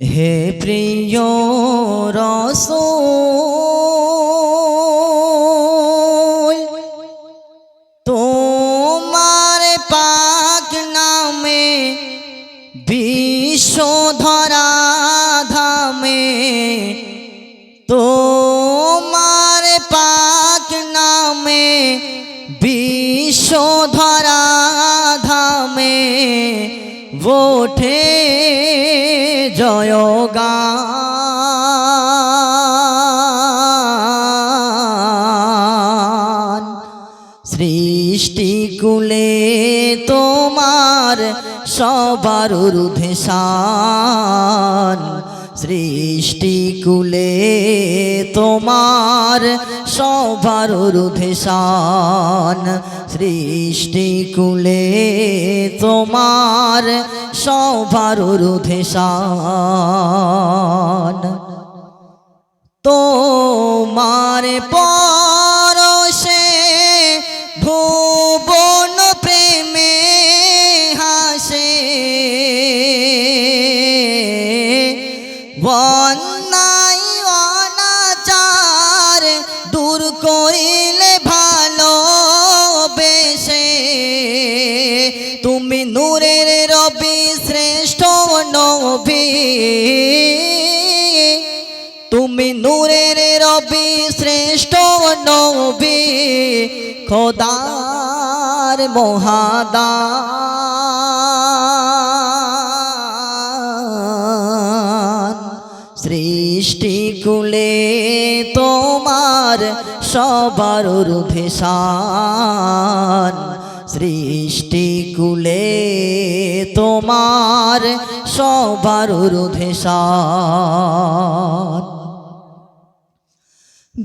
হে প্রিয় রস তোমার পাক নামে বিশ্বধরা ধামে তোমার পাক নামে বিশ্বধরা ধামে ওঠে জয়গান। সৃষ্টিকুলে তোমার সবার ঊর্ধ্বে শান সৃষ্টিকুলে তোমার সবার রুধেশান শান সৃষ্টিকুলে তোমার সবার রুধেশান শান তোমার পরশে করিলে ভালো বেশে তুমি নূরের রবি শ্রেষ্ঠ নবী। তুমি নূরের রবি শ্রেষ্ঠ নবী, খোদার মহাদান। সৃষ্টিকুলে তোমার সবার ঊর্ধ্বে শান। সৃষ্টিকুলে তোমার সবার শান।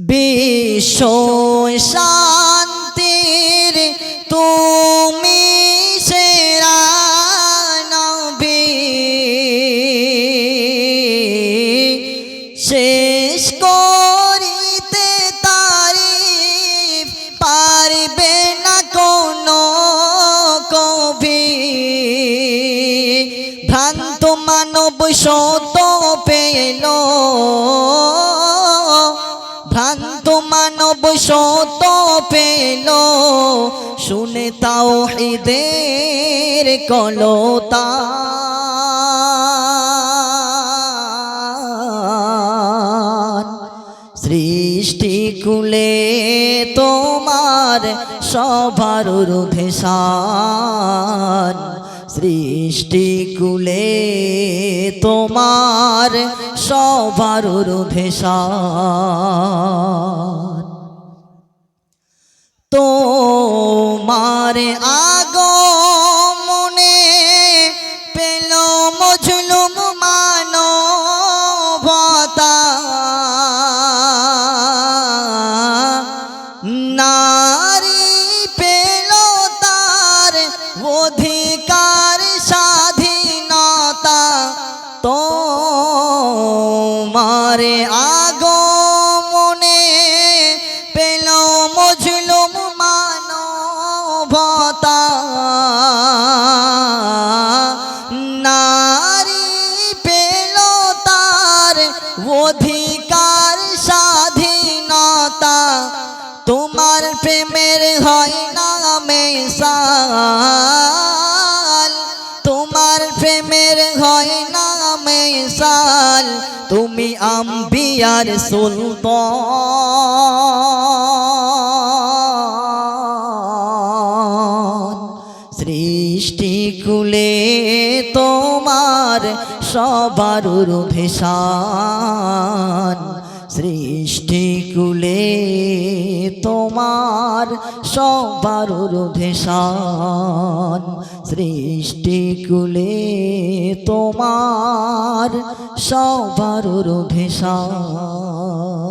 বিশ্ব শান্তির তুমি সেরা নবী। শেষ করিতে ভ্রান্ত মানব শত পেল। ভ্রান্ত মানব শত পেল। শুনে তাও হৃদের কলতা সৃষ্টিকুলে তোমার সবার ঊর্ধ্বে শান সৃষ্টিকুলে তোমার সবার ভেষা তোমার আগমনে অধিকার, স্বাধীনতা তোমার আগমনে পেল মজলুম মানবতা। নারী পেল তার অধিকার, স্বাধীনতা। তোমার প্রেমের হয় না তুমি আম্বিয়ার সুলতান। সৃষ্টিকুলে তোমার সবার ভেষান সৃষ্টি সৃষ্টিকুলে তোমার সবার ভেষণ সৃষ্টি সৃষ্টিকুলে তোমার সবার ভেষণ